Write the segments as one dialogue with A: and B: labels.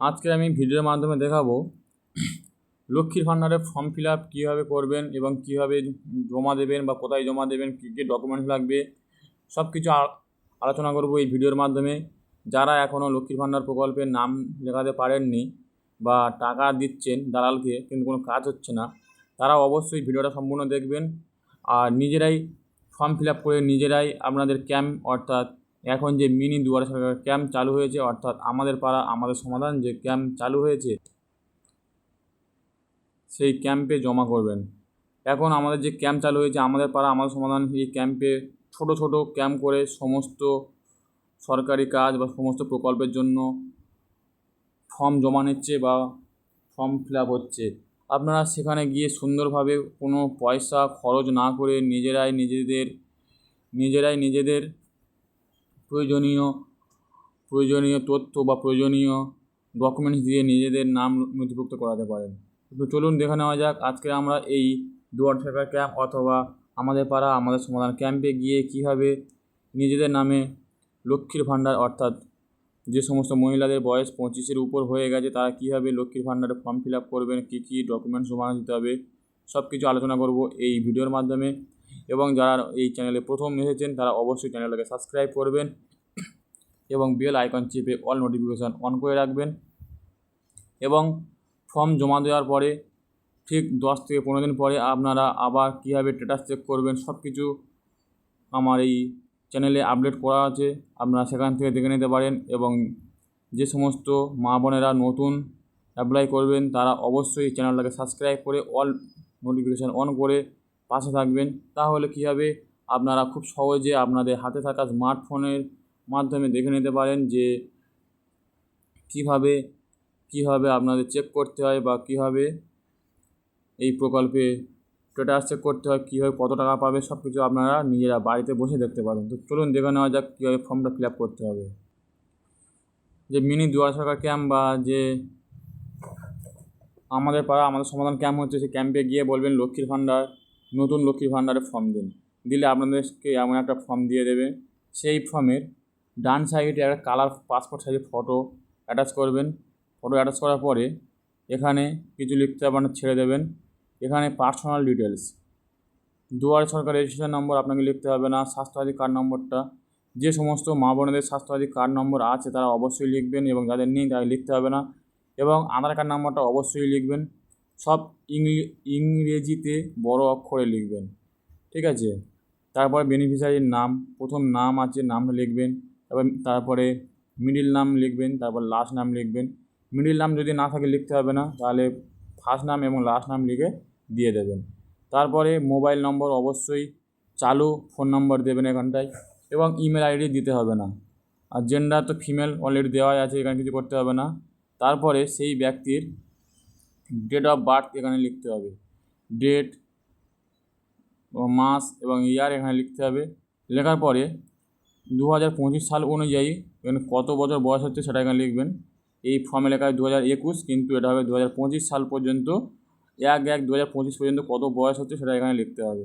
A: আজকে আমি ভিডিওর মাধ্যমে দেখাবো লক্ষ্মীর ভাণ্ডারের ফর্ম ফিল আপ কীভাবে করবেন এবং কীভাবে জমা দেবেন বা কোথায় জমা দেবেন, কী কী ডকুমেন্টস লাগবে সব কিছু আলোচনা করব এই ভিডিওর মাধ্যমে। যারা এখনও লক্ষ্মীর ভাণ্ডার প্রকল্পের নাম লেখাতে পারেননি বা টাকা দিচ্ছেন দালালকে, কিন্তু কোনো কাজ হচ্ছে না, তারা অবশ্যই ভিডিওটা সম্পূর্ণ দেখবেন। আর নিজেরাই ফর্ম ফিল আপ করে নিজেরাই আপনাদের ক্যাম্প অর্থাৎ এখন যে মিনি দুয়ারে সরকার ক্যাম্প চালু হয়েছে, অর্থাৎ আমাদের পাড়া, আমাদের সমাধান যে ক্যাম্প চালু হয়েছে, সেই ক্যাম্পে জমা করবেন। এখন আমাদের যে ক্যাম্প চালু হয়েছে, আমাদের পাড়া, আমাদের সমাধান এই ক্যাম্পে ছোট ছোট ক্যাম্প করে সমস্ত সরকারি কাজ বা সমস্ত প্রকল্পের জন্য ফর্ম জমা নিচ্ছে বা ফর্ম ফিল আপ হচ্ছে। আপনারা সেখানে গিয়ে সুন্দরভাবে কোনো পয়সা খরচ না করে নিজেরাই নিজেদের নিজেরাই নিজেদের প্রয়োজনীয় প্রয়োজনীয় তথ্য বা প্রয়োজনীয় ডকুমেন্টস দিয়ে নিজেদের নাম নথিভুক্ত করাতে পারেন। তো চলুন দেখে নেওয়া যাক, আজকে আমরা এই দুয়ার সরকার ক্যাম্প অথবা আমাদের পাড়া, আমাদের সমাধান ক্যাম্পে গিয়ে কীভাবে নিজেদের নামে লক্ষ্মীর ভাণ্ডার অর্থাৎ যে সমস্ত মহিলাদের বয়স পঁচিশের উপর হয়ে গেছে, তারা কীভাবে লক্ষ্মীর ভাণ্ডারে ফর্ম ফিল আপ করবেন, কী কী ডকুমেন্টস জমা দিতে হবে সব কিছু আলোচনা করব এই ভিডিওর মাধ্যমে। এবং যারা এই চ্যানেলে প্রথম এসেছেন, তারা অবশ্যই চ্যানেলটাকে সাবস্ক্রাইব করবেন এবং বেল আইকন চেপে অল নোটিফিকেশান অন করে রাখবেন এবং ফর্ম জমা দেওয়ার পরে ঠিক দশ থেকে পনেরো দিন পরে আপনারা আবার কীভাবে স্ট্যাটাস চেক করবেন সব কিছু আমার এই চ্যানেলে আপডেট করা আছে। আপনারা সেখান থেকে দেখে নিতে পারেন এবং যে সমস্ত মা বোনেরা নতুন অ্যাপ্লাই করবেন, তারা অবশ্যই চ্যানেলটাকে সাবস্ক্রাইব করে অল নোটিফিকেশান অন করে পাশে থাকবেন। তাহলে কী হবে? আপনারা খুব সহজে আপনাদের হাতে থাকা স্মার্টফোনের মাধ্যমে দেখে নিতে পারেন যে কীভাবে কীভাবে আপনাদের চেক করতে হয় বা কীভাবে এই প্রকল্পে স্ট্যাটাস চেক করতে হয়, কীভাবে কত টাকা পাবে সব কিছু আপনারা নিজেরা বাড়িতে বসে দেখতে পারেন। তো চলুন দেখে নেওয়া যাক কীভাবে ফর্মটা ফিল আপ করতে হবে। যে মিনি দুয়ার সরকার ক্যাম্প বা যে আমাদের পাড়া, আমাদের সমাধান ক্যাম্প হচ্ছে, সেই ক্যাম্পে গিয়ে বলবেন লক্ষ্মীর ভাণ্ডার। নতুন লক্ষ্মীর ভাণ্ডারে ফর্ম দিন। দিলে আপনাদেরকে এমন একটা ফর্ম দিয়ে দেবে। সেই ফর্মের ডান সাইডে একটা কালার পাসপোর্ট সাইজের ফটো অ্যাটাচ করবেন। ফটো অ্যাটাচ করার পরে এখানে কিছু লিখতে আপনার ছেড়ে দেবেন। এখানে পার্সোনাল ডিটেলস দুয়ারে সরকার রেজিস্ট্রেশন নম্বর আপনাকে লিখতে হবে না স্বাস্থ্যসাথী কার্ড নম্বরটা। যে সমস্ত মা বোনেদের স্বাস্থ্যসাথী কার্ড নম্বর আছে, তারা অবশ্যই লিখবেন এবং যাদের নেই তাদের লিখতে হবে না। এবং আধার কার্ড নম্বরটা অবশ্যই লিখবেন। সব ইংরেজিতে বড় অক্ষরে লিখবেন, ঠিক আছে? তারপরে বেনিফিশিয়ারির নাম, প্রথম নাম আছে নাম লিখবেন এবং তারপরে মিডিল নাম লিখবেন, তারপর লাস্ট নাম লিখবেন। মিডিল নাম যদি না থাকে লিখতে হবে না, তাহলে ফার্স্ট নাম এবং লাস্ট নাম লিখে দিয়ে দেবেন। তারপরে মোবাইল নম্বর অবশ্যই চালু ফোন নম্বর দেবেন এখানটায় এবং ইমেল আইডি দিতে হবে না। আর জেন্ডার তো ফিমেল অলরেডি দেওয়াই আছে, এখানে কিছু করতে হবে না। তারপরে সেই ব্যক্তির ডেট অফ বার্থ এখানে লিখতে হবে। ডেট মাস এবং ইয়ার এখানে লিখতে হবে। লেখার পরে দু হাজার পঁচিশ সাল অনুযায়ী এখানে কত বছর বয়স হচ্ছে সেটা এখানে লিখবেন। এই ফর্মে লেখা দু হাজার একুশ, কিন্তু এটা হবে দু হাজার পঁচিশ সাল পর্যন্ত। এক এক দু হাজার পঁচিশ পর্যন্ত কত বয়স হচ্ছে সেটা এখানে লিখতে হবে।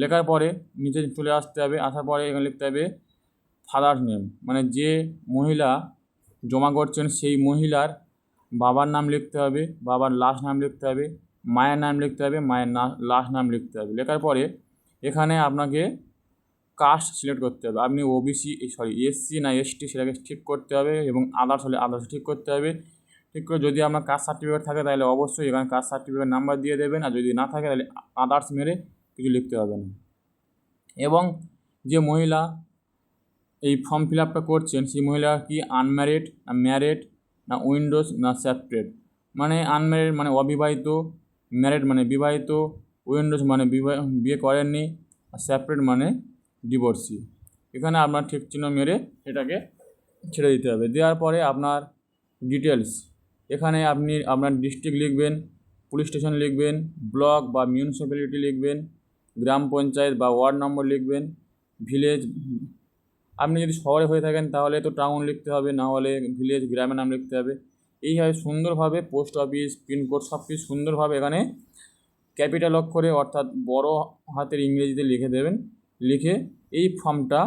A: লেখার পরে নিচে চলে আসতে হবে। আসার পরে এখানে লিখতে হবে ফাদার্স নেম মানে যে মহিলা জমা করছেন সেই মহিলার বাবার নাম লিখতে হবে, বাবার লাস্ট নাম লিখতে হবে, মায়ের নাম লিখতে হবে, মায়ের না লাস্ট নাম লিখতে হবে। লেখার পরে এখানে আপনাকে কাস্ট সিলেক্ট করতে হবে। আপনি ওবিসি সরি এসসি না এসটি সেটাকে ঠিক করতে হবে এবং আদার্স হলে আদার্স ঠিক করতে হবে। ঠিক করে যদি আপনার কাস্ট সার্টিফিকেট থাকে তাহলে অবশ্যই এখানে কাস্ট সার্টিফিকেট নাম্বার দিয়ে দেবেন আর যদি না থাকে তাহলে আদার্স মেরে কিছু লিখতে হবে না। এবং যে মহিলা এই ফর্ম ফিল আপটা করছেন, সেই মহিলা কি আনম্যারিড ম্যারিড না উইন্ডোজ, না সেপারেট মানে আনম্যারিড মানে অবিবাহিত, ম্যারিড মানে বিবাহিত, উইন্ডোজ মানে বিয়ে করেননি, আর সেপারেট মানে ডিভোর্সি। এখানে আপনার ঠিক চিহ্ন মেরে এটাকে ছেড়ে দিতে হবে। দেওয়ার পরে আপনার ডিটেলস এখানে আপনি আপনার ডিস্ট্রিক্ট লিখবেন, পুলিশ স্টেশন লিখবেন, ব্লক বা মিউনিসিপ্যালিটি লিখবেন, গ্রাম পঞ্চায়েত বা ওয়ার্ড নম্বর লিখবেন, ভিলেজ আপনি যদি শহরে হয়ে থাকেন, তাহলে তো টাউন লিখতে হবে, না হলে ভিলেজ গ্রামের নাম লিখতে হবে। এইভাবে সুন্দরভাবে পোস্ট অফিস পিনকোড সব কিছু সুন্দরভাবে এখানে ক্যাপিটাল অক্ষরে, অর্থাৎ বড় হাতের ইংরেজিতে লিখে দেবেন। লিখে এই ফর্মটা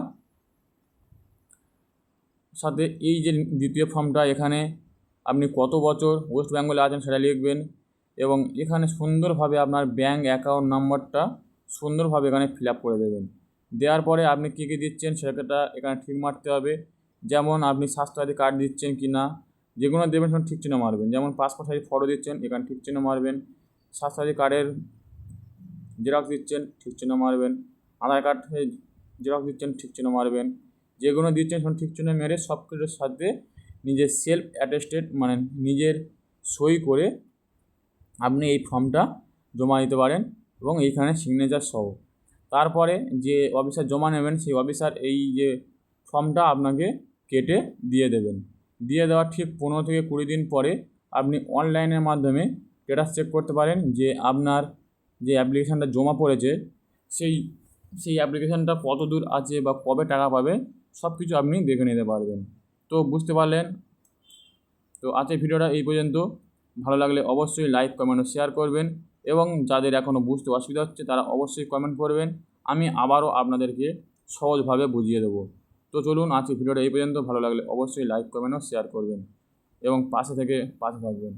A: সাথে এই যে দ্বিতীয় ফর্মটা এখানে আপনি কত বছর ওয়েস্ট বেঙ্গলে আছেন সেটা লিখবেন এবং এখানে সুন্দরভাবে আপনার ব্যাঙ্ক অ্যাকাউন্ট নাম্বারটা সুন্দরভাবে এখানে ফিল আপ করে দেবেন। দেওয়ার পরে আপনি কী কী দিচ্ছেন সেটা এখানে ঠিক মারতে হবে। যেমন আপনি স্বাস্থ্যসাথী কার্ড দিচ্ছেন কি না, যেগুলো দেবেন সেখানে ঠিক চিহ্ন মারবেন। যেমন পাসপোর্ট সাইজ ফটো দিচ্ছেন, এখানে ঠিক চিহ্ন মারবেন। স্বাস্থ্যসাথী কার্ডের জেরক্স দিচ্ছেন, ঠিক চিহ্ন মারবেন। আধার কার্ড জেরক্স দিচ্ছেন, ঠিক চিহ্ন মারবেন। যেগুলো দিচ্ছেন সেগুলো ঠিক চিহ্ন মেরে সব কিছুর সাথে নিজের সেলফ অ্যাটেস্টেড মানে নিজের সই করে আপনি এই ফর্মটা জমা দিতে পারেন এবং এইখানে সিগনেচার সহ। তারপরে যে অফিসার জমা নেবেন, সেই অফিসার এই যে ফর্মটা আপনাকে কেটে দিয়ে দেবেন। দিয়ে দেওয়ার ঠিক পনেরো থেকে কুড়ি দিন পরে আপনি অনলাইনের মাধ্যমে স্ট্যাটাস চেক করতে পারেন যে আপনার যে অ্যাপ্লিকেশানটা জমা পড়েছে, সেই সেই অ্যাপ্লিকেশানটা কত দূর আছে বা কবে টাকা পাবে সব কিছু আপনি দেখে নিতে পারবেন। তো বুঝতে পারলেন? তো আজকের ভিডিওটা এই পর্যন্ত। ভালো লাগলে অবশ্যই লাইক কমেন্ট ও শেয়ার করবেন। এবং যাদের এখনও বুঝতে অসুবিধা হচ্ছে, তারা অবশ্যই কমেন্ট করবেন। আমি আবারও আপনাদেরকে সহজভাবে বুঝিয়ে দেবো। তো চলুন আজকে ভিডিওটা এই পর্যন্ত। ভালো লাগলে অবশ্যই লাইক কমেন্ট ও শেয়ার করবেন। এবং পাশে থেকে পাশে থাকবেন।